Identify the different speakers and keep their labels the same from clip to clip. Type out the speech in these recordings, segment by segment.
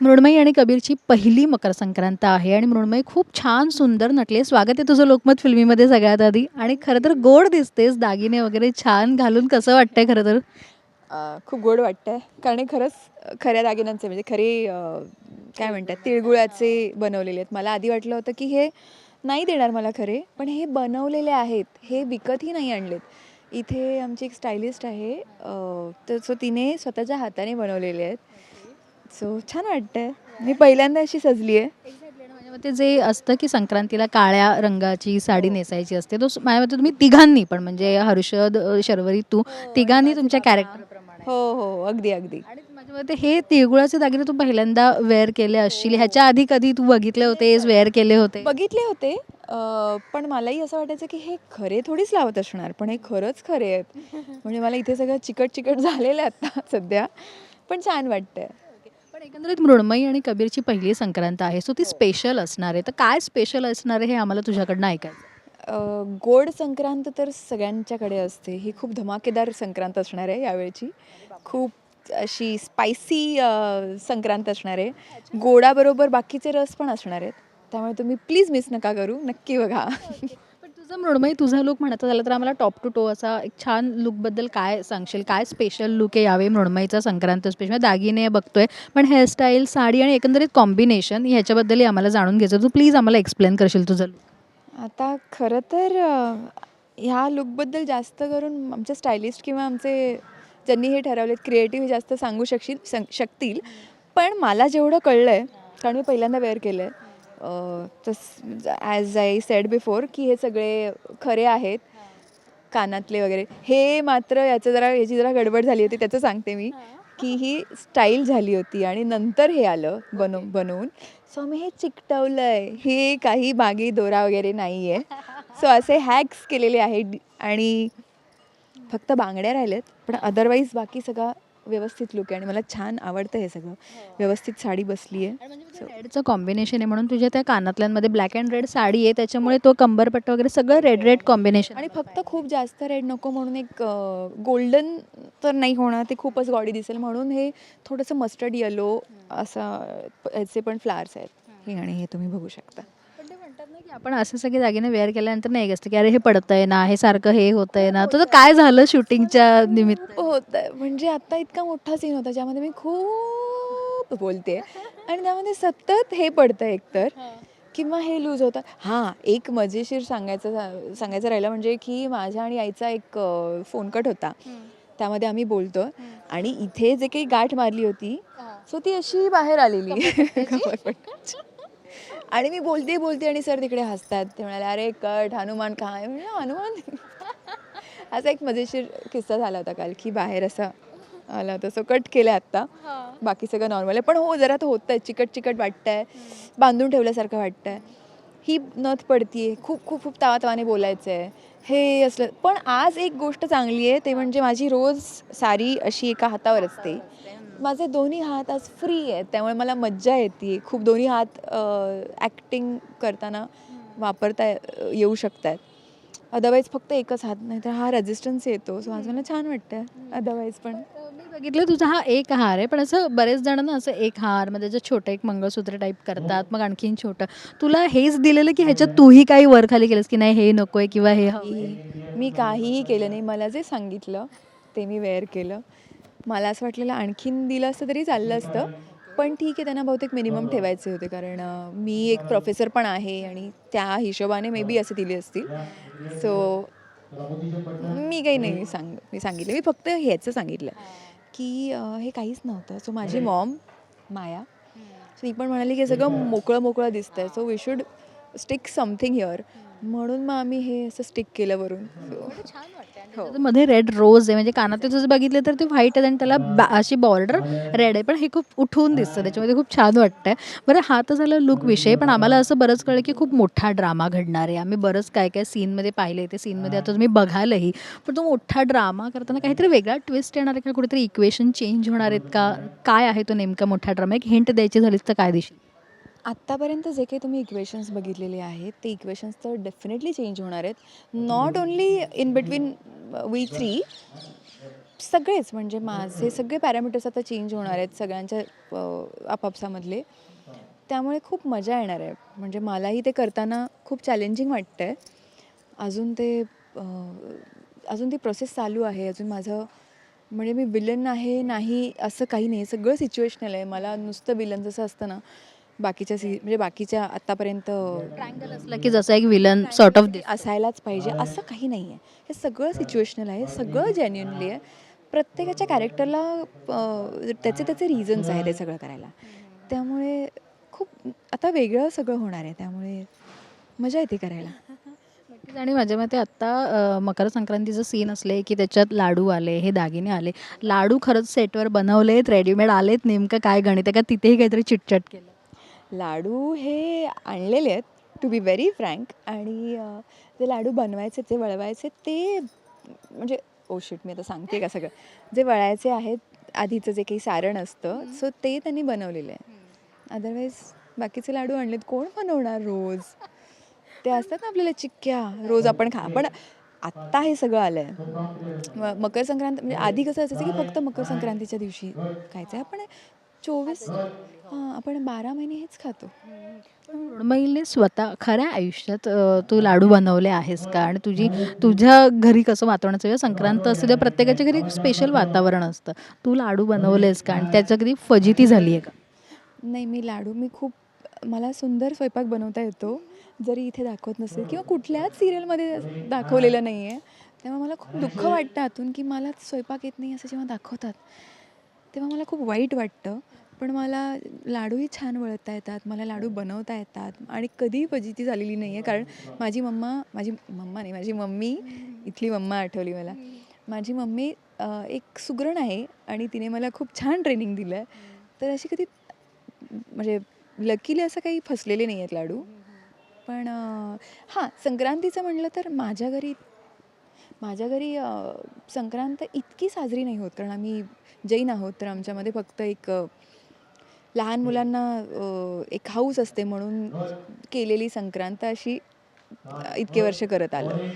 Speaker 1: मृण्मयी आणि कबीरची पहिली मकर संक्रांत आहे आणि मृण्मयी खूप छान सुंदर नटली. स्वागत आहे तुझं लोकमत फिल्मीमध्ये सगळ्यात आधी. आणि खरं तर गोड दिसतेस दागिने वगैरे छान घालून कसं वाटतंय खरं तर?
Speaker 2: खूप गोड वाटतंय. कारण खरंच खऱ्या दागिन्यांचे म्हणजे खरे काय म्हणतात तिळगुळाचे बनवलेले आहेत. मला आधी वाटलं होतं की हे नाही देणार मला खरे पण हे बनवलेले आहेत. हे विकतही नाही आणलेत. इथे आमची एक स्टायलिस्ट आहे तर सो तिने स्वतःच्या हाताने बनवलेले आहेत. सो छान वाटतंय. मी पहिल्यांदा अशी सजली आहे
Speaker 1: माझ्या मते जे असतं की संक्रांतीला काळ्या रंगाची साडी नेसायची असते तो स- माझ्या मते तुम्ही तिघांनी पण म्हणजे हर्षद अ, शर्वरी तू तिघांनी तुमच्या कॅरेक्टर
Speaker 2: हो हो अगदी अगदी.
Speaker 1: आणि माझ्या मते हे तिळगुळाचे दागिने तू पहिल्यांदा वेअर केले असशील. ह्याच्या आधी कधी तू बघितले होतेस वेअर केले होते?
Speaker 2: बघितले होते अ, पण मलाही असं वाटायचं की हे खरे थोडीच लावत असणार पण हे खरंच खरे आहेत. म्हणजे मला इथे सगळं चिकट चिकट झालेलं आहे आता सध्या पण छान वाटतंय.
Speaker 1: पण एकंदरीत मृण्मयी आणि कबीरची पहिली संक्रांत आहे. सो ती स्पेशल असणार आहे. तर काय स्पेशल असणार आहे हे आम्हाला तुझ्याकडनं ऐकायचं
Speaker 2: गोड संक्रांत तर सगळ्यांच्याकडे असते. ही खूप धमाकेदार संक्रांत असणार आहे यावेळची. खूप अशी स्पायसी संक्रांत असणार आहे. गोडाबरोबर बाकीचे रस पण असणार आहेत. त्यामुळे तुम्ही प्लीज मिस नका करू. नक्की बघा.
Speaker 1: पण तुझं मृण्मयी तुझा लुक म्हणायचं झालं तर आम्हाला टॉप टू टो असा एक छान लुकबद्दल काय सांगशील? काय स्पेशल लुक आहे यावेळी मृण्मयीचा म्हणजे संक्रांत स्पेशल म्हणजे दागिने बघतोय पण हेअरस्टाईल साडी आणि एकंदरीत कॉम्बिनेशन ह्याच्याबद्दलही आम्हाला जाणून घ्यायचं तू प्लीज आम्हाला एक्सप्लेन करशील तुझं लुक
Speaker 2: आता खरं तर ह्या लुकबद्दल जास्त करून आमचे स्टायलिस्ट किंवा आमचे ज्यांनी हे ठरवले क्रिएटिव्ह जास्त सांगू शकशील सं शकतील. पण मला जेवढं कळलं आहे कारण मी पहिल्यांदा वेअर केलं आहे तस ॲज आय सेड बिफोर की हे सगळे खरे आहेत कानातले वगैरे. हे मात्र याचं जरा याची जरा गडबड झाली होती त्याचं सांगते मी. की ही स्टाईल झाली होती आणि नंतर हे आलं बनव बनवून. सो मी हे चिकटवलं आहे हे काही बागी दोरा वगैरे नाही आहे सो असे हॅक्स केलेले आहेत. आणि फक्त बांगड्या राहिल्यात पण अदरवाईज बाकी सगळा व्यवस्थित लुक आहे आणि मला छान आवडतं हे सगळं. व्यवस्थित साडी बसली आहे.
Speaker 1: रेडचं कॉम्बिनेशन आहे म्हणून तुझ्या त्या कानातल्यांमध्ये ब्लॅक अँड रेड साडी आहे त्याच्यामुळे तो कंबरपट्टा वगैरे सगळं रेड रेड कॉम्बिनेशन
Speaker 2: आणि फक्त खूप जास्त रेड नको म्हणून एक गोल्डन तर नाही होणार ते खूपच गॉडी दिसेल. म्हणून हे थोडंसं मस्टर्ड येलो असं याचे पण फ्लावर्स आहेत. हे आणि हे तुम्ही बघू शकता.
Speaker 1: की आपण असे सगळे दागिने वेअर केल्यानंतर नाही असतं की अरे हे पडतंय ना हे सारखं हे होतंय ना. तर काय झालं शूटिंगच्या निमित्त?
Speaker 2: होत म्हणजे आता इतका मोठा सीन होता ज्यामध्ये मी खूप बोलते. आणि त्यामध्ये सतत हे पडतं एकतर किंवा हे लूज होतं. हां एक मजेशीर सांगायचं सांगायचं राहिलं म्हणजे की माझ्या आणि आईचा एक फोन कट होता. त्यामध्ये आम्ही बोलतो. आणि इथे जे काही गाठ मारली होती सो ती अशी बाहेर आलेली. आणि मी बोलते बोलते आणि सर तिकडे हसतात. ते म्हणाले अरे कट हनुमान काय म्हणजे हनुमान असा एक मजेशीर किस्सा झाला होता काल की बाहेर असा आला होता. सो कट केलं आत्ता. बाकी सगळं नॉर्मल आहे. पण हो जरा तो होत आहे चिकट चिकट वाटतंय बांधून ठेवल्यासारखं वाटतंय. ही नथ पडतीये. खूप खूप खूप तावातावाने बोलायचं आहे हे असलं पण आज एक गोष्ट चांगली आहे ते म्हणजे माझी रोज सारी अशी एका हातावर असते. माझे दोन्ही हात आज फ्री आहेत त्यामुळे मला मज्जा येते खूप दोन्ही हात ॲक्टिंग करताना वापरता येऊ शकतात अदरवाईज फक्त एकच हात नाही तर हा रेजिस्टन्स येतो. सो आज मला छान वाटतं अदरवाईज पण.
Speaker 1: मी बघितलं तुझा हा एक हार आहे पण असं बरेच जण ना असं एक हारमध्ये जे छोटं एक मंगळसूत्र टाईप करतात मग आणखीन छोटं. तुला हेच दिलेलं की ह्याच्यात तूही काही वर खाली केलंस की नाही हे नकोय किंवा हे
Speaker 2: मी काहीही केलं नाही. मला जे सांगितलं ते मी वेअर केलं. मला असं वाटलेलं आणखीन दिलं असतं तरी चाललं असतं. पण ठीक आहे त्यांना बहुतेक मिनिमम ठेवायचे होते कारण मी एक प्रोफेसर पण आहे आणि त्या हिशोबाने मे बी असे दिले असतील. सो मी काही नाही सांग मी सांगितलं. मी फक्त ह्याचं सांगितलं की हे काहीच नव्हतं. सो माझी मॉम माया. सो ती पण म्हणाली की हे सगळं मोकळं मोकळं दिसतंय. So we should stick something here म्हणून मग आम्ही हे असं स्टिक केलं वरून So,
Speaker 1: त्याचं मध्ये रेड रोज आहे. म्हणजे कानातले तुझं बघितलं तर ते व्हाईट आहे आणि त्याला अशी बॉर्डर रेड आहे. पण हे खूप उठून दिसतं. त्याच्यामध्ये खूप छान वाटतंय. बरं हा तर झालं लुक विषय. पण आम्हाला असं बरंच कळलं की खूप मोठा ड्रामा घडणार आहे. आम्ही बरंच काय काय सीनमध्ये पाहिले ते सीनमध्ये आता तुम्ही बघालही. पण तो मोठा ड्रामा करताना काहीतरी वेगळा ट्विस्ट येणार आहे का? कुठेतरी इक्वेशन चेंज होणार आहेत का? काय आहे तो नेमका मोठा ड्रामा एक हिंट द्यायची झालीच तर काय दिशी
Speaker 2: आत्तापर्यंत जे काही तुम्ही इक्वेशन्स बघितलेले आहेत ते इक्वेशन्स तर डेफिनेटली चेंज होणार आहेत. Not only in between we three सगळेच म्हणजे माझे सगळे पॅरामीटर्स आता चेंज होणार आहेत सगळ्यांच्या आपापसामधले. त्यामुळे खूप मजा येणार आहे. म्हणजे मलाही ते करताना खूप चॅलेंजिंग वाटतं आहे अजून ते अजून ती प्रोसेस चालू आहे. अजून माझं म्हणजे मी विलन आहे नाही असं काही नाही. सगळं सिच्युएशनल आहे. मला नुसतं विलन जसं असतं ना बाकीच्या सी म्हणजे बाकीच्या आत्तापर्यंत
Speaker 1: ट्रायंगल असलं की जसं एक विलन सॉर्ट ऑफ
Speaker 2: असायलाच पाहिजे. असं काही नाही आहे हे सगळं सिच्युएशनल आहे. सगळं जेन्युनली आहे. प्रत्येकाच्या कॅरेक्टरला त्याचे त्याचे रिझन्स आहेत हे सगळं करायला. त्यामुळे खूप आता वेगळं सगळं होणार आहे. त्यामुळे मजा येते करायला.
Speaker 1: आणि माझ्या मते आत्ता मकर संक्रांतीचं सीन असले की त्याच्यात लाडू आले हे दागिने आले. लाडू खरंच सेटवर बनवलेत रेडीमेड आलेत. नेमकं काय गणित आहे का? तिथेही काहीतरी चिटचट केलं.
Speaker 2: लाडू हे आणलेले आहेत टू बी व्हेरी फ्रँक आणि जे लाडू बनवायचे ते वळवायचे ते म्हणजे ओ शिट मी आता सांगते का सगळं? जे वळायचे आहेत आधीचं जे काही सारण असतं सो ते त्यांनी बनवलेलं आहे अदरवाईज बाकीचे लाडू आणलेत कोण बनवणार रोज? ते असतात ना आपल्याला चिक्क्या रोज आपण खा. पण आत्ता हे सगळं आलं आहे मकर संक्रांत म्हणजे आधी कसं असायचं की फक्त मकर संक्रांतीच्या दिवशी खायचं. आहे आपण चोवीस? हां. आपण बारा महिने हेच खातो.
Speaker 1: मृण्मयीने स्वतः खऱ्या आयुष्यात तू लाडू बनवले आहेस का? आणि तुझी तुझ्या घरी कसं वातावरण असतं? जेव्हा संक्रांत असते तेव्हा प्रत्येकाच्या घरी एक स्पेशल वातावरण असतं. तू लाडू बनवलेस का? आणि त्याच्या कधी फजिती झाली आहे का?
Speaker 2: नाही मी लाडू मी खूप मला सुंदर स्वयंपाक बनवता येतो. जरी इथे दाखवत नसेल किंवा कुठल्याच सिरियलमध्ये दाखवलेलं नाही आहे तेव्हा मला खूप दुःख वाटतं आतून की मला स्वयंपाक येत नाही असं जेव्हा दाखवतात. तेव्हा मला खूप वाईट वाटतं. पण मला लाडूही छान वळता येतात मला लाडू बनवता येतात आणि कधीही फजिती झालेली नाही आहे कारण माझी मम्मा माझी मम्मा नाही माझी मम्मी इथली मम्मा आठवली मला. माझी मम्मी एक सुगरण आहे आणि तिने मला खूप छान ट्रेनिंग दिलं आहे तर अशी कधी म्हणजे लकीली असं काही फसलेले नाही आहेत लाडू. पण हां संक्रांतीचं म्हणलं तर माझ्या घरी माझ्या घरी संक्रांत इतकी साजरी नाही होत कारण आम्ही जैन आहोत तर आमच्यामध्ये फक्त एक लहान मुलांना एक हाऊस असते म्हणून केलेली संक्रांत अशी इतके वर्ष करत आलं.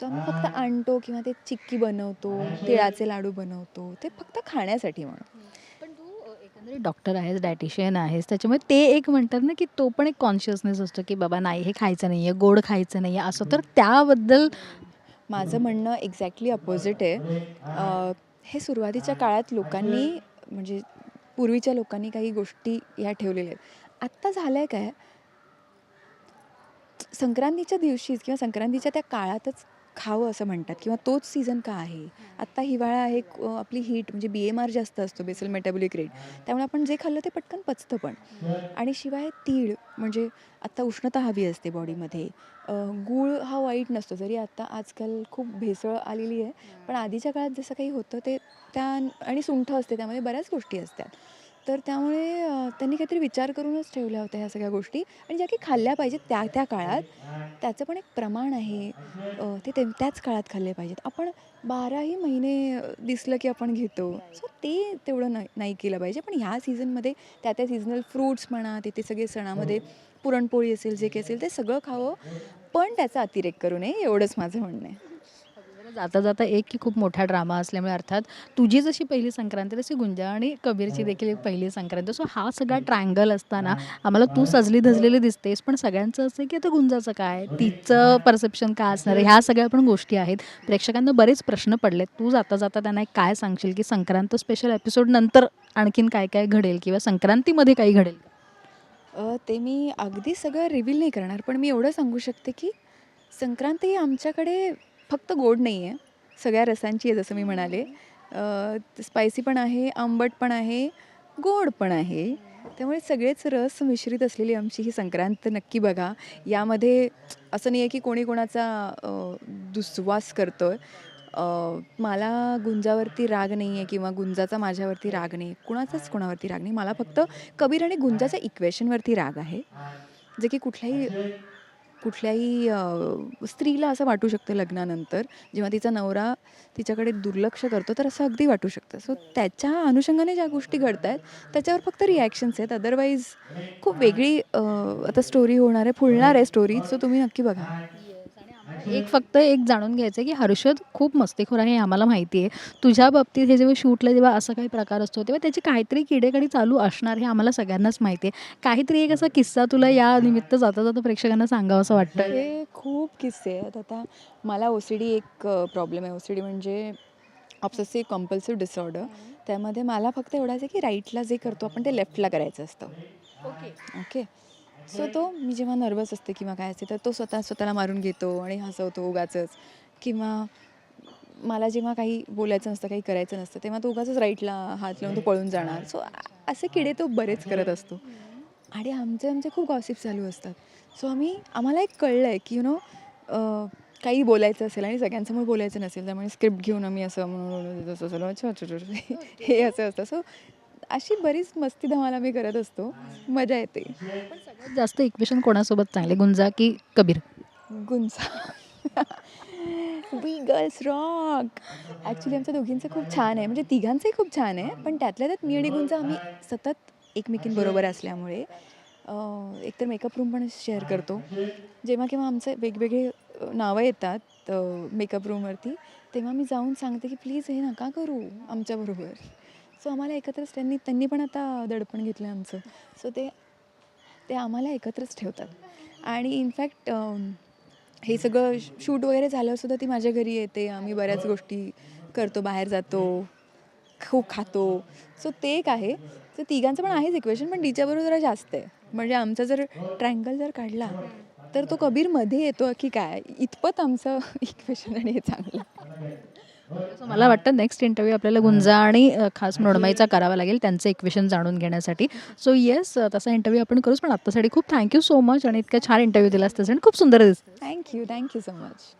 Speaker 2: सो आम्ही फक्त आणतो किंवा ते चिक्की बनवतो तिळाचे लाडू बनवतो ते फक्त खाण्यासाठी म्हणून.
Speaker 1: पण तू एकंदरीत डॉक्टर आहेस डायटिशियन आहेस त्याच्यामुळे ते एक म्हणतात ना की तो पण एक कॉन्शियसनेस असतो की बाबा नाही हे खायचं नाही आहे गोड खायचं नाही आहे असं. तर त्याबद्दल
Speaker 2: माझं म्हणणं एक्झॅक्टली अपोजिट आहे. हे सुरुवातीच्या काळात लोकांनी म्हणजे पूर्वीच्या लोकांनी काही गोष्टी ह्या ठेवलेल्या आहेत. आत्ता झालं आहे काय? संक्रांतीच्या दिवशीच किंवा संक्रांतीच्या त्या काळातच खावं असं म्हणतात किंवा तोच सीझन का आहे? आत्ता हिवाळा आहे आपली हीट म्हणजे बी एम आर जास्त असतो बेसल मेटाबॉलिक रेट. त्यामुळे आपण जे खाल्लं ते पटकन पचतं पण. आणि शिवाय तीळ म्हणजे आत्ता उष्णता हवी असते बॉडीमध्ये. गूळ हा वाईट नसतो जरी आता आजकाल खूप भेसळ आलेली आहे पण आधीच्या काळात जसं काही होतं ते त्या आणि सुंठ असते त्यामध्ये बऱ्याच गोष्टी असतात. तर त्यामुळे त्यांनी काहीतरी विचार करूनच ठेवल्या होत्या ह्या सगळ्या गोष्टी. आणि ज्या की खाल्ल्या पाहिजेत त्या त्या काळात त्याचं पण एक प्रमाण आहे. ते ते त्याच काळात खाल्ले पाहिजेत. आपण बाराही महिने दिसलं की आपण घेतो. सो ते तेवढं नाही नाही केलं पाहिजे. पण ह्या सीझनमध्ये त्या त्या सीझनल फ्रूट्स म्हणा ते ते सगळे सणामध्ये पुरणपोळी असेल जे काही असेल ते सगळं खावं. पण त्याचा अतिरेक करू नये एवढंच माझं म्हणणं आहे.
Speaker 1: जाता जाता एक की खूप मोठा ड्रामा असल्यामुळे अर्थात तुझी जशी पहिली संक्रांत तशी गुंजा आणि कबीरची देखील एक पहिली संक्रांत. सो हा सगळा ट्रायंगल असताना आम्हाला तू सजली धजलेली दिसतेस पण सगळ्यांचं असं आहे की आता गुंजाचं काय? तिचं परसेप्शन काय असणार आहे? ह्या सगळ्या पण गोष्टी आहेत. प्रेक्षकांना बरेच प्रश्न पडलेत. तू जाता जाता त्यांना एक काय सांगशील की संक्रांत स्पेशल एपिसोड नंतर आणखीन काय काय घडेल किंवा संक्रांतीमध्ये काही घडेल?
Speaker 2: ते मी अगदी सगळं रिव्हील नाही करणार पण मी एवढं सांगू शकते की संक्रांत ही आमच्याकडे फक्त गोड नाही आहे. सगळ्या रसांची आहे जसं मी म्हणाले. स्पायसी पण आहे आंबट पण आहे गोड पण आहे. त्यामुळे सगळेच रस मिश्रित असलेली आमची ही संक्रांत नक्की बघा. यामध्ये असं नाही आहे की कोणी कोणाचा दुस्वास करतो आहे मला गुंजावरती राग नाही आहे किंवा गुंजाचा माझ्यावरती राग नाही. कुणाचाच कोणावरती राग नाही. मला फक्त कबीर आणि गुंजाच्या इक्वेशनवरती राग आहे. जे की कुठल्याही कुठल्याही स्त्रीला असं वाटू शकतं लग्नानंतर जेव्हा तिचा नवरा तिच्याकडे दुर्लक्ष करतो तर असं अगदी वाटू शकतं. सो त्याच्या अनुषंगाने ज्या गोष्टी घडत आहेत त्याच्यावर फक्त रिॲक्शन्स आहेत. अदरवाईज खूप वेगळी आता स्टोरी होणार आहे फुलणार आहे स्टोरी सो तुम्ही नक्की बघा.
Speaker 1: एक फक्त एक जाणून घ्यायचं आहे की हर्षद खूप मस्तीखोर आहे हे आम्हाला माहिती आहे. तुझ्या बाबतीत हे जेव्हा शूटला जेव्हा असा काही प्रकार असतो तेव्हा त्याची काहीतरी किडेकडी चालू असणार हे आम्हाला सगळ्यांनाच माहिती आहे. काहीतरी एक असा किस्सा तुला या निमित्त जाता जाता प्रेक्षकांना सांगावं असं वाटतं
Speaker 2: हे खूप किस्से आहेत. आता मला ओ सी डी एक प्रॉब्लेम आहे. ओ सी डी म्हणजे ऑब्सेसिव्ह कम्पल्सिव्ह डिसऑर्डर त्यामध्ये मला फक्त एवढाच आहे की राईटला जे करतो आपण ते लेफ्टला करायचं असतं. ओके सो तो मी जेव्हा नर्वस असते किंवा काय असते तर तो स्वतः स्वतःला मारून घेतो आणि हसवतो उगाचच. किंवा मला जेव्हा काही बोलायचं नसतं काही करायचं नसतं तेव्हा तो उगाचच राईटला हात लावून तो पळून जाणार. सो असे किडे तो बरेच करत असतो. आणि आमचे आमचे खूप गॉसिप चालू असतात. सो आम्ही आम्हाला एक कळलं आहे की यु नो काही बोलायचं असेल आणि सगळ्यांसमोर बोलायचं नसेल त्यामुळे स्क्रिप्ट घेऊन आम्ही असं म्हणून हे असं असतं. सो अशी बरीच मस्ती धमाल आम्ही करत असतो. मजा येते.
Speaker 1: पण सगळ्यात जास्त इक्वेशन कोणासोबत चांगले? गुंजा की Kabir?
Speaker 2: Gunja. We girls rock actually आमच्या दोघींचं खूप छान आहे. म्हणजे तिघांचंही खूप छान आहे. पण त्यातल्या त्यात मी आणि गुंजा आम्ही सतत एकमेकींबरोबर असल्यामुळे एकतर मेकअप रूम पण शेअर करतो. जेव्हा केव्हा आमचे वेगवेगळे नावं येतात मेकअप रूमवरती तेव्हा मी जाऊन सांगते की प्लीज हे नका करू आमच्याबरोबर. सो आम्हाला एकत्रच त्यांनी त्यांनी पण आता दडपण घेतलं आमचं. सो ते ते आम्हाला एकत्रच ठेवतात. आणि इनफॅक्ट हे सगळं शूट वगैरे झाल्यावर सुद्धा ती माझ्या घरी येते. आम्ही बऱ्याच गोष्टी करतो बाहेर जातो खूप खातो. सो ते एक आहे. तर तिघांचं पण आहेच इक्वेशन पण तिच्याबरोबर जरा जास्त आहे. म्हणजे आमचा जर ट्रँगल जर काढला तर तो कबीरमध्ये येतो की काय? इतपत आमचं इक्वेशन आणि हे चांगलं.
Speaker 1: मला वाटतं नेक्स्ट इंटरव्ह्यू आपल्याला गुंजा आणि खास मृण्मयीचा करावा लागेल त्यांचं इक्वेशन जाणून घेण्यासाठी. सो येस तसा इंटरव्ह्यू आपण करूच पण आत्तासाठी खूप थँक्यू सो मच आणि इतका छान इंटरव्ह्यू दिला असतं आणि खूप सुंदर दिसतं
Speaker 2: थँक्यू थँक्यू सो मच